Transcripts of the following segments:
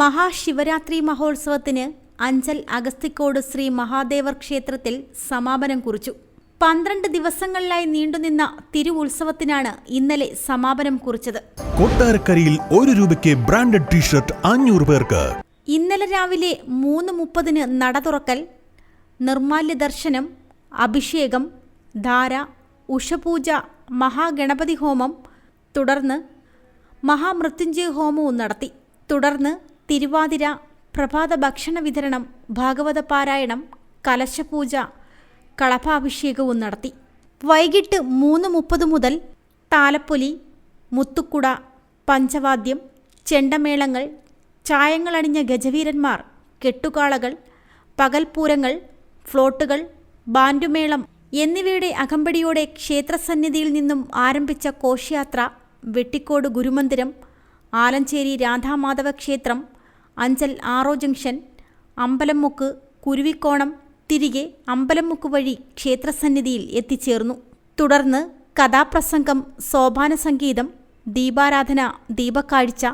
മഹാശിവരാത്രി മഹോത്സവത്തിന് അഞ്ചൽ അഗസ്തിക്കോട് ശ്രീ മഹാദേവർ ക്ഷേത്രത്തിൽ സമാപനം കുറിച്ചു. പന്ത്രണ്ട് ദിവസങ്ങളിലായി നീണ്ടുനിന്ന തിരുവുത്സവത്തിനാണ് ഇന്നലെ സമാപനം കുറിച്ചത്. കൊട്ടാരക്കരയിൽ ഒരു രൂപയ്ക്ക് ബ്രാൻഡഡ് ടീഷർട്ട് അഞ്ഞൂറ് പേർക്ക്. ഇന്നലെ രാവിലെ മൂന്ന് മുപ്പതിന് നട തുറക്കൽ നിർമാല്യ ദർശനം അഭിഷേകം ധാര ഉഷപൂജ മഹാഗണപതി ഹോമം തുടർന്ന് മഹാമൃത്യുഞ്ജയ ഹോമവും നടത്തി. തുടർന്ന് തിരുവാതിര പ്രഭാത ഭക്ഷണ വിതരണം ഭാഗവത പാരായണം കലശപൂജ കളഭാഭിഷേകവും നടത്തി. വൈകിട്ട് മൂന്ന് മുപ്പത് മുതൽ താലപ്പൊലി മുത്തുക്കുട പഞ്ചവാദ്യം ചെണ്ടമേളങ്ങൾ ചായങ്ങളണിഞ്ഞ ഗജവീരന്മാർ കെട്ടുകാളകൾ പകൽപൂരങ്ങൾ ഫ്ലോട്ടുകൾ ബാൻഡുമേളം എന്നിവയുടെ അകമ്പടിയോടെ ക്ഷേത്രസന്നിധിയിൽ നിന്നും ആരംഭിച്ച കോശയാത്ര വെട്ടിക്കോട് ഗുരുമന്ദിരം ആലഞ്ചേരി രാധാമാധവ ക്ഷേത്രം അഞ്ചൽ ആറോ ജംഗ്ഷൻ അമ്പലമുക്ക് കുരുവിക്കോണം തിരികെ അമ്പലമുക്ക് വഴി ക്ഷേത്രസന്നിധിയിൽ എത്തിച്ചേർന്നു. തുടർന്ന് കഥാപ്രസംഗം സോപാന സംഗീതം ദീപാരാധന ദീപക്കാഴ്ച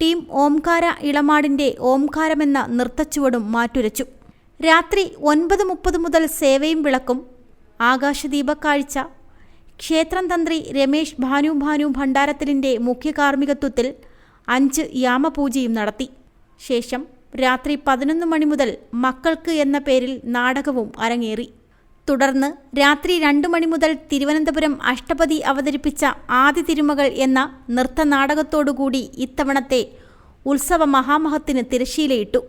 ടീം ഓംകാര ഇളമാടിന്റെ ഓംകാരമെന്ന നൃത്തച്ചുവടും മാറ്റുരച്ചു. രാത്രി ഒൻപത് മുപ്പത് മുതൽ സേവയും വിളക്കും. ആകാശദീപക്കാഴ്ച ക്ഷേത്രം തന്ത്രി രമേശ് ഭാനു ഭാനു ഭണ്ഡാരത്തിലിന്റെ മുഖ്യ കാർമ്മികത്വത്തിൽ അഞ്ച് യാമപൂജയും നടത്തി. ശേഷം രാത്രി പതിനൊന്ന് മണി മുതൽ മക്കൾക്ക് എന്ന പേരിൽ നാടകവും അരങ്ങേറി. തുടർന്ന് രാത്രി രണ്ടു മണി മുതൽ തിരുവനന്തപുരം അഷ്ടപതി അവതരിപ്പിച്ച ആദി തിരുമകൾ എന്ന നൃത്തനാടകത്തോടുകൂടി ഇത്തവണത്തെ ഉത്സവ മഹാമഹത്തിന് തിരശീലയിട്ടു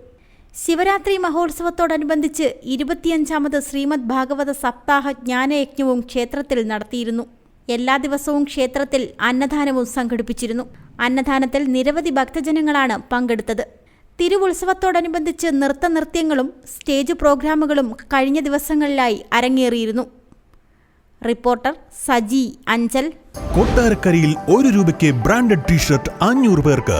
ശിവരാത്രി മഹോത്സവത്തോടനുബന്ധിച്ച് ഇരുപത്തിയഞ്ചാമത് ശ്രീമദ് ഭാഗവത സപ്താഹ ജ്ഞാനയജ്ഞവും ക്ഷേത്രത്തിൽ നടത്തിയിരുന്നു. എല്ലാ ദിവസവും ക്ഷേത്രത്തിൽ അന്നദാനവും സംഘടിപ്പിച്ചിരുന്നു. അന്നദാനത്തിൽ നിരവധി ഭക്തജനങ്ങളാണ് പങ്കെടുത്തത്. തിരുവുത്സവത്തോടനുബന്ധിച്ച് നൃത്തനൃത്യങ്ങളും സ്റ്റേജ് പ്രോഗ്രാമുകളും കഴിഞ്ഞ ദിവസങ്ങളിലായി അരങ്ങേറിയിരുന്നു. റിപ്പോർട്ടർ സജി അഞ്ചൽ. കൊട്ടാരക്കരയിൽ ഒരു രൂപയ്ക്ക് ബ്രാൻഡഡ് ടീഷർട്ട് അഞ്ഞൂറ് പേർക്ക്